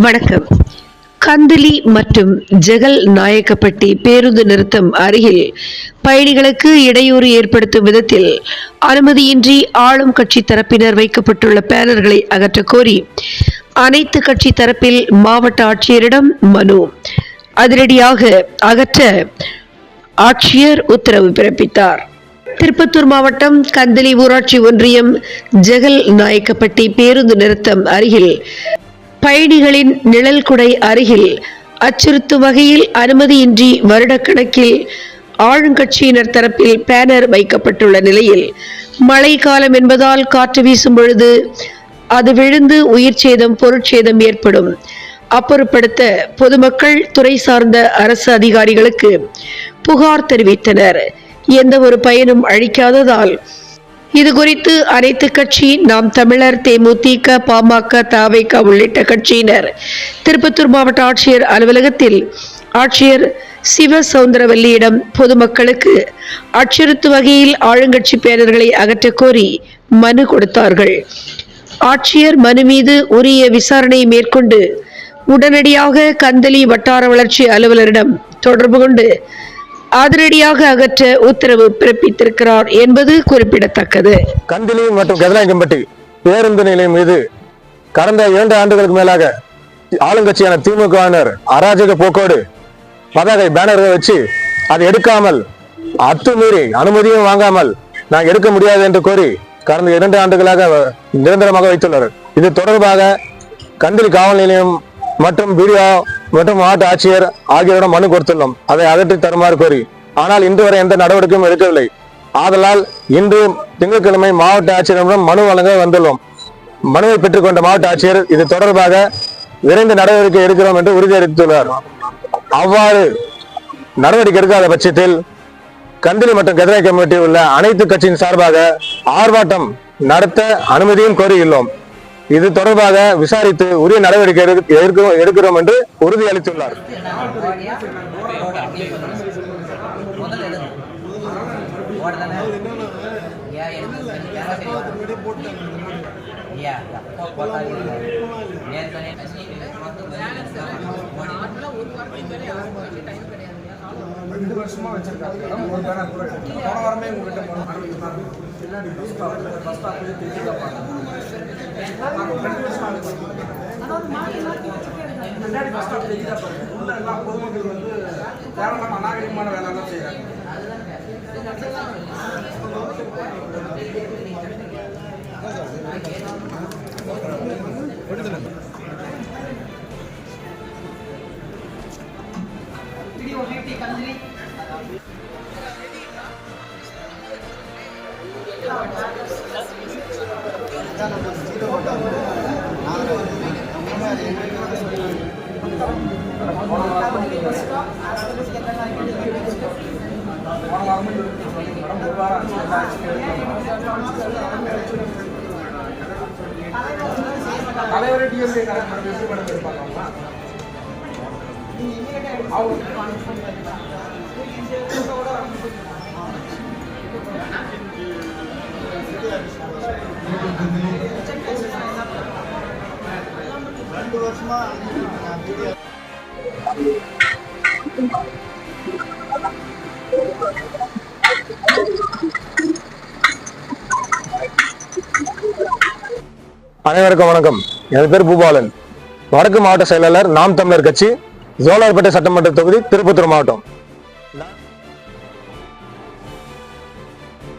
வணக்கம். கந்தலி மற்றும் ஜெகல் நாயக்கப்பட்டி பேருந்து நிறுத்தம் அருகில் பயணிகளுக்கு இடையூறு ஏற்படுத்தும் விதத்தில் அனுமதியின்றி ஆளும் கட்சி தரப்பினர் வைக்கப்பட்டுள்ள பேனர்களை அகற்றக் கோரி அனைத்து கட்சி தரப்பில் மாவட்ட ஆட்சியரிடம் மனு அதிரடியாக அகற்ற ஆட்சியர் உத்தரவு பிறப்பித்தார். திருப்பத்தூர் மாவட்டம் கந்தளி ஊராட்சி ஒன்றியம் ஜெகல் நாயக்கப்பட்டி பேருந்து நிறுத்தம் அருகில் பயணிகளின் நிழல் குடை அருகில் அச்சுறுத்தும் வகையில் அனுமதியின்றி வருடக்கணக்கில் ஆளுங்கட்சியினர் தரப்பில் பேனர் வைக்கப்பட்டுள்ள நிலையில் மழை காலம் என்பதால் காற்று வீசும் பொழுது அது விழுந்து உயிர் சேதம் பொருட்சேதம் ஏற்படும். அப்புறப்படுத்த பொதுமக்கள் துறை சார்ந்த அரசு அதிகாரிகளுக்கு புகார் தெரிவித்தனர். எந்த ஒரு பயனும் அளிக்காததால் இதுகுறித்து அனைத்து கட்சி நாம் தமிழர் தேமுதிக பாமக தாவைக உள்ளிட்ட கட்சியினர் திருப்பத்தூர் மாவட்ட ஆட்சியர் அலுவலகத்தில் ஆட்சியர் சிவ சவுந்தரவல்லியிடம் பொதுமக்களுக்கு அச்சுறுத்து வகையில் ஆளுங்கட்சி பேரர்களை அகற்றக் கோரி மனு கொடுத்தார்கள். ஆட்சியர் மனு மீது உரிய விசாரணை மேற்கொண்டு உடனடியாக கந்தளி வட்டார வளர்ச்சி அலுவலரிடம் தொடர்பு கொண்டு அதிரடியாக அகற்ற உத்தரவு பிறப்பித்திருக்கிறார் என்பது குறிப்பிடத்தக்கது. கந்திலி மற்றும் கதிராயக்கம்பட்டி பேருந்து நிலையம் மீது கடந்த இரண்டு ஆண்டுகளுக்கு மேலாக ஆளுங்கட்சியான திமுகவினர் அராஜக போக்கோடு பதாகை பேனர்களை வச்சு அதை எடுக்காமல் அத்துமீறி அனுமதியும் வாங்காமல் நான் எடுக்க முடியாது என்று கோரி கடந்த இரண்டு ஆண்டுகளாக நிரந்தரமாக வைத்துள்ளனர். இது தொடர்பாக கந்தில் காவல் நிலையம் மற்றும் பிடிஓ மற்றும் மாவட்ட ஆட்சியர் ஆகியோரிடம் மனு கொடுத்துள்ளோம். அதை அகற்றி தருமாறு கோரி ஆனால் இன்று வரை எந்த நடவடிக்கையும் எடுக்கவில்லை. ஆதலால் இன்று திங்கட்கிழமை மாவட்ட ஆட்சியரிடம் மனு வழங்க வந்துள்ளோம். மனுவை பெற்றுக்கொண்ட மாவட்ட ஆட்சியர் இது தொடர்பாக விரைந்து நடவடிக்கை எடுக்கிறோம் என்று உறுதியளித்துள்ளார். அவ்வாறு நடவடிக்கை எடுக்காத பட்சத்தில் கந்திரி மற்றும் கதிரை கமிட்டி உள்ள அனைத்து கட்சியின் சார்பாக ஆர்ப்பாட்டம் நடத்த அனுமதியும் கோரியுள்ளோம். இது தொடர்பாக விசாரித்து உரிய நடவடிக்கை எடுக்கிறோம் என்று உறுதியளித்துள்ளார் ரெண்டு வருஷமா வச்சிருக்காங்க. மேடம் ஒரு பேனர் கூட போன வாரமே உங்ககிட்ட போன பின்னாடி பஸ் ஸ்டாப் பஸ் ஸ்டாப் தெரிஞ்சு ரெண்டு வருஷம் பின்னாடி பஸ் ஸ்டாப் தெரிஞ்சு தான் உள்ள எல்லாம் பொதுமக்கள் வந்து தேவையில்லாம அநாகரிகமான வேலை எல்லாம் செய்யறாங்க போன வாரமே தலைவரே டிஎம்கே கரெக்ட் அனைவருக்கும் வணக்கம். எனது பேர் பூபாலன். வடக்கு மாவட்ட செயலாளர் நாம் தமிழர் கட்சி ஜோலார்பேட்டை சட்டமன்ற தொகுதி திருப்பத்தூர் மாவட்டம்.